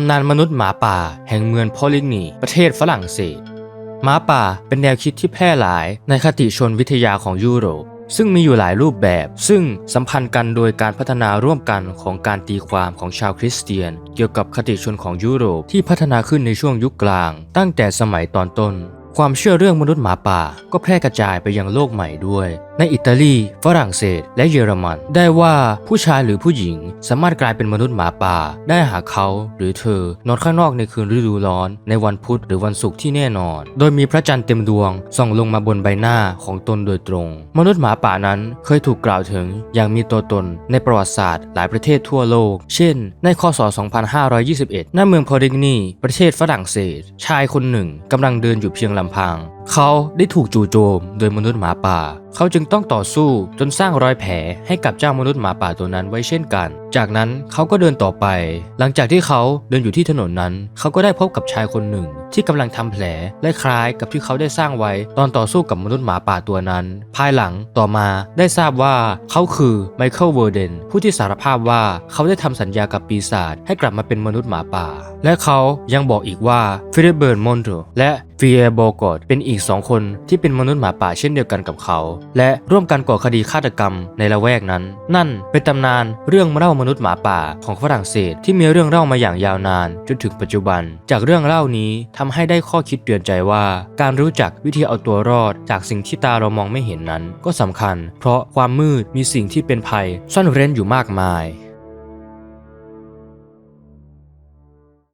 ำนานมนุษย์หมาป่าแห่งเมืองโพลินีประเทศฝรั่งเศสหมาป่าเป็นแนวคิดที่แพร่หลายในคติชนวิทยาของยุโรป ซึ่งมีอยู่หลายรูปแบบ ซึ่งสัมพันธ์กันโดยการพัฒนาร่วมกันของการตีความของชาวคริสเตียน เกี่ยวกับคติชนของยุโรปที่พัฒนาขึ้นในช่วงยุคกลาง ตั้งแต่สมัยตอนต้น ความเชื่อเรื่องมนุษย์หมาป่า ก็แพร่กระจายไปยังโลกใหม่ด้วย ในอิตาลี ฝรั่งเศส และเยอรมัน ได้ว่าผู้ชายหรือผู้หญิง สามารถกลายเป็นมนุษย์หมาป่า ได้หากเขาหรือเธอนอนข้างนอกในคืนฤดูร้อน ในวันพุธหรือวันศุกร์ที่แน่นอน โดยมีพระจันทร์เต็มดวงส่องลงมาบนใบหน้าของตนโดยตรง มนุษย์หมาป่านั้นเคยถูกกล่าวถึงอย่างมีตัวตนในประวัติศาสตร์หลายประเทศทั่วโลก เช่น ในคศ 2521 ณ เมืองพอริกนีประเทศฝรั่งเศส ชายคนหนึ่งกำลังเดินอยู่เพียงลำำพัง เขาได้ถูกจู่โจมโดยมนุษย์หมาป่า เขาจึงต้องต่อสู้จนสร้างรอยแผลให้กับเจ้ามนุษย์หมาป่าตัวนั้นไว้เช่นกัน จากนั้นเขาก็เดินต่อไป หลังจากที่เขาเดินอยู่ที่ถนนนั้น เขาก็ได้พบกับชายคนหนึ่ง ที่กำลังทำแผลและคล้ายกับที่เขาได้สร้างไว้ตอนต่อสู้กับมนุษย์หมาป่าตัวนั้น ภายหลังต่อมาได้ทราบว่าเขาคือไมเคิลเวอร์เดนผู้ที่สารภาพว่าเขาได้ทำสัญญากับปีศาจให้กลับมาเป็นมนุษย์หมาป่า และเขายังบอกอีกว่าฟิลิปเบิร์นมอนโตและฟีเอโบกอดเป็นอีกสองคนที่เป็นมนุษย์หมาป่าเช่นเดียวกันกับเขา และร่วมกันก่อคดีฆาตกรรมในละแวกนั้น นั่นเป็นตำนานเรื่องเล่ามนุษย์หมาป่าของฝรั่งเศสที่มีเรื่องเล่ามาอย่างยาวนานจนถึงปัจจุบัน จากเรื่องเล่านี้ทำให้ได้ข้อคิดเตือนใจว่า การรู้จักวิธีเอาตัวรอด จากสิ่งที่ตาเรามองไม่เห็นนั้น ก็สำคัญ เพราะความมืดมีสิ่งที่เป็นภัยซ่อนเร้นอยู่มากมาย